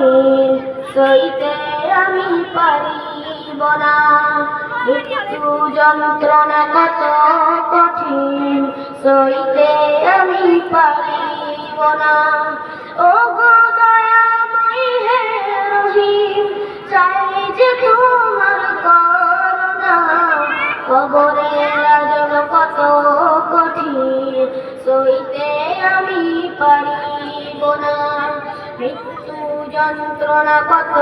কঠিন সইতে আমি পারিব না। মৃত্যু যন্ত্রণা কত কঠিন, সইতে আমি পারিব না। ও গো দয়াময় হে রহিম, চাই যে তোমার করুণা। কবরে রাজন কত কঠিন, সইতে আমি পারিব না। মৃত্যু যন্ত্রণা কত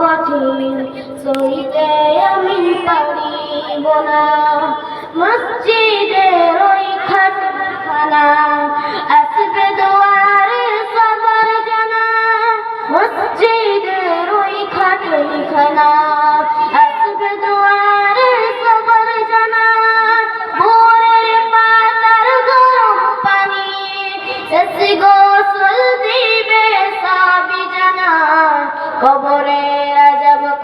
কঠিন সইতে আমি পারিব না। মসজিদের ওই খাটখানা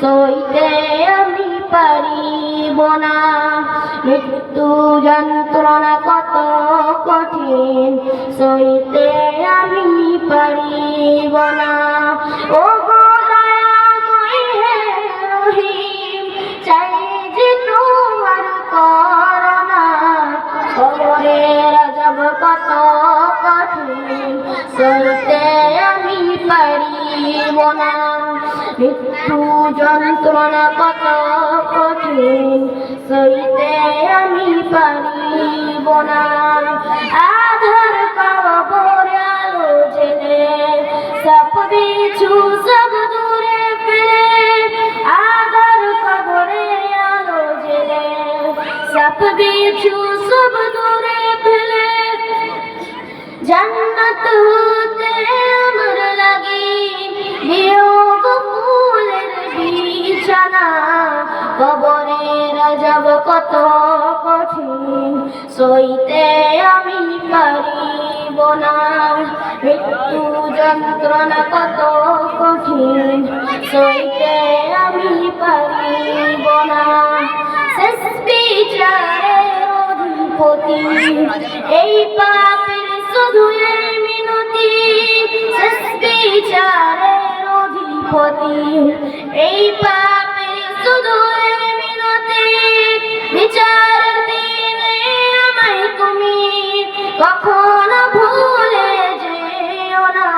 সইতে আমি পারিব না। মৃত্যু যন্ত্রণা কত কঠিন, সইতে আমি পারিব না। ও কত কঠিন, সইতে আমি পারিব না। মৃত্যু যন্ত্রণা কত কঠিন সইতে আমি পারিব না আধার কবরে আলো জেলে সব বিছু সব দূরে ফেলে আধার কবরে আলো সব বিছু সব দূরে ফেলে জান্নাত হতে আমার লাগি। কবরে রাজাব কত কঠিন, সইতে আমি পারিব না। মৃত্যু যন্ত্রণা কত কঠিন, সইতে আমি পারিব না। শেষ বিচারের অধিপতি, এই পাপের শুধু মিনতি। কখনো ভুলে যেও না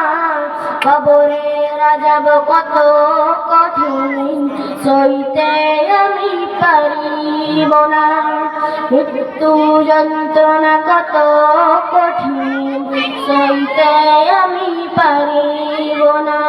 কবরে রাজাব কত কঠিন সইতে আমি পারিব না মৃত্যু যন্ত্রণা কত কঠিন সইতে আমি পারিব না।